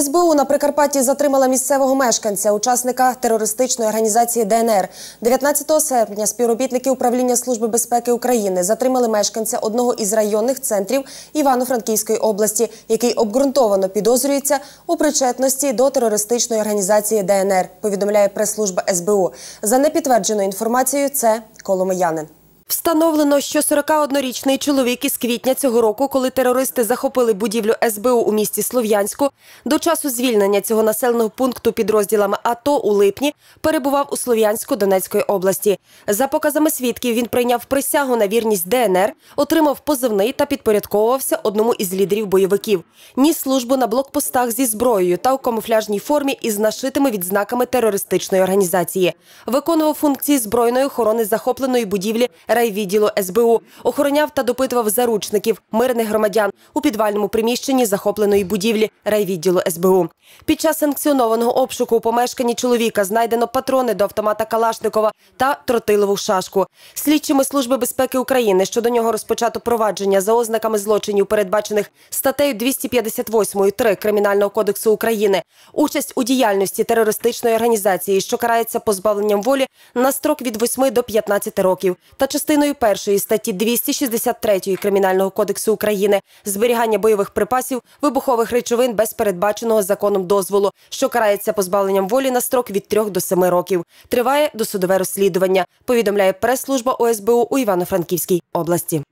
СБУ на Прикарпатті затримала місцевого мешканця, учасника терористичної організації ДНР. 19 серпня співробітники управління Служби безпеки України затримали мешканця одного із районних центрів Івано-Франківської області, який обґрунтовано підозрюється у причетності до терористичної організації ДНР. Повідомляє прес-служба СБУ. За непідтвердженою інформацією, це Коломиянин. Встановлено, що 41-річний чоловік із квітня цього року, коли терористи захопили будівлю СБУ у місті Слов'янську, до часу звільнення цього населеного пункту підрозділами АТО у липні перебував у Слов'янську Донецької області. За показами свідків, він прийняв присягу на вірність ДНР, отримав позивний та підпорядковувався одному із лідерів бойовиків. Ніс службу на блокпостах зі зброєю та у камуфляжній формі із нашитими відзнаками терористичної організації. Виконував функції збройної охорони захопленої будівлі райвідділу СБУ, охороняв та допитував заручників, мирних громадян у підвальному приміщенні захопленої будівлі райвідділу СБУ. Під час санкціонованого обшуку у помешканні чоловіка знайдено патрони до автомата Калашникова та тротилову шашку. Слідчими Служби безпеки України щодо нього розпочато провадження за ознаками злочинів, передбачених статтею 258.3 Кримінального кодексу України. Участь у діяльності терористичної організації, що карається позбавленням волі на строк від 8 до 15 років, та частиною першої статті 263 Кримінального кодексу України зберігання бойових припасів, вибухових речовин без передбаченого законом дозволу, що карається позбавленням волі на строк від 3 до 7 років. Триває досудове розслідування. Повідомляє прес-служба ОСБУ у Івано-Франківській області.